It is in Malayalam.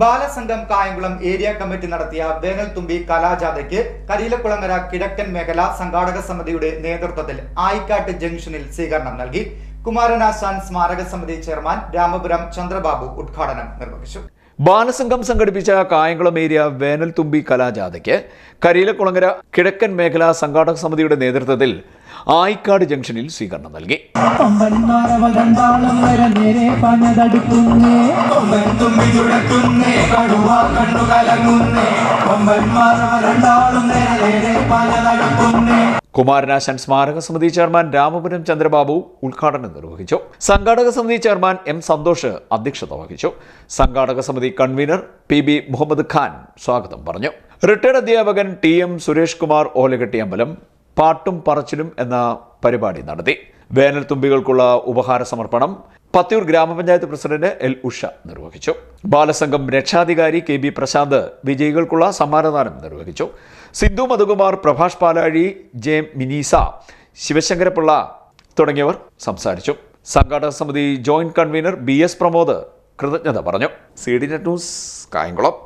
ബാലസംഘം കായംകുളം ഏരിയ കമ്മിറ്റി നടത്തിയ വേനൽത്തുമ്പി കലാജാഥയ്ക്ക് കരിയിലക്കുളങ്ങര കിഴക്കൻ മേഖല സംഘാടക സമിതിയുടെ നേതൃത്വത്തിൽ ആയിക്കാട്ട് ജംഗ്ഷനിൽ സ്വീകരണം നൽകി. കുമാരനാശാൻ സ്മാരക സമിതി ചെയർമാൻ രാമപുരം ചന്ദ്രബാബു ഉദ്ഘാടനം നിർവഹിച്ചു. ബാലസംഘം സംഘടിപ്പിച്ച കായംകുളം ഏരിയ വേനൽത്തുമ്പി കലാജാഥയ്ക്ക് കരിയിലക്കുളങ്ങര കിഴക്കൻ മേഖല സംഘാടക സമിതിയുടെ നേതൃത്വത്തിൽ ആയിക്കാട് ജംഗ്ഷനിൽ സ്വീകരണം നൽകി. കടുവാ തുമ്പി തുഴക്കുന്നേ കടുവ കണ്ണു കലങ്ങുന്നേ കൊമ്പന്മാർ രണ്ടാളും നേരെ പല നടക്കുന്നേ കുമാരനാശൻ സ്മാരക സമിതി ചെയർമാൻ രാമപുരം ചന്ദ്രബാബു ഉദ്ഘാടനം നിർവഹിച്ചു. സംഘാടക സമിതി ചെയർമാൻ എം സന്തോഷ് അധ്യക്ഷത വഹിച്ചു. സംഘാടക സമിതി convener P B Muhammad Khan സ്വാഗതം പറഞ്ഞു. റിട്ടയർഡ് അധ്യാപകൻ ടി എം സുരേഷ് കുമാർ ഓലകെട്ടി അമ്പലം പാട്ടും പറച്ചിലും എന്ന പരിപാടി നടത്തി. വേനൽ തുമ്പികൾക്കുള്ള ഉപഹാര സമർപ്പണം പത്തിയൂർ ഗ്രാമപഞ്ചായത്ത് പ്രസിഡന്റ് എൽ ഉഷ നിർവഹിച്ചു. ബാലസംഘം രക്ഷാധികാരി കെ ബി പ്രശാന്ത് വിജയികൾക്കുള്ള സമ്മാനദാനം നിർവഹിച്ചു. സിന്ധു മധുകുമാർ പ്രഭാഷ് പാലാഴി ജെ മിനീസ ശിവശങ്കരപിള്ള തുടങ്ങിയവർ സംസാരിച്ചു. സംഘാടക സമിതി joint convener B S Pramod കൃതജ്ഞത പറഞ്ഞു. C D net news Kayamkulam.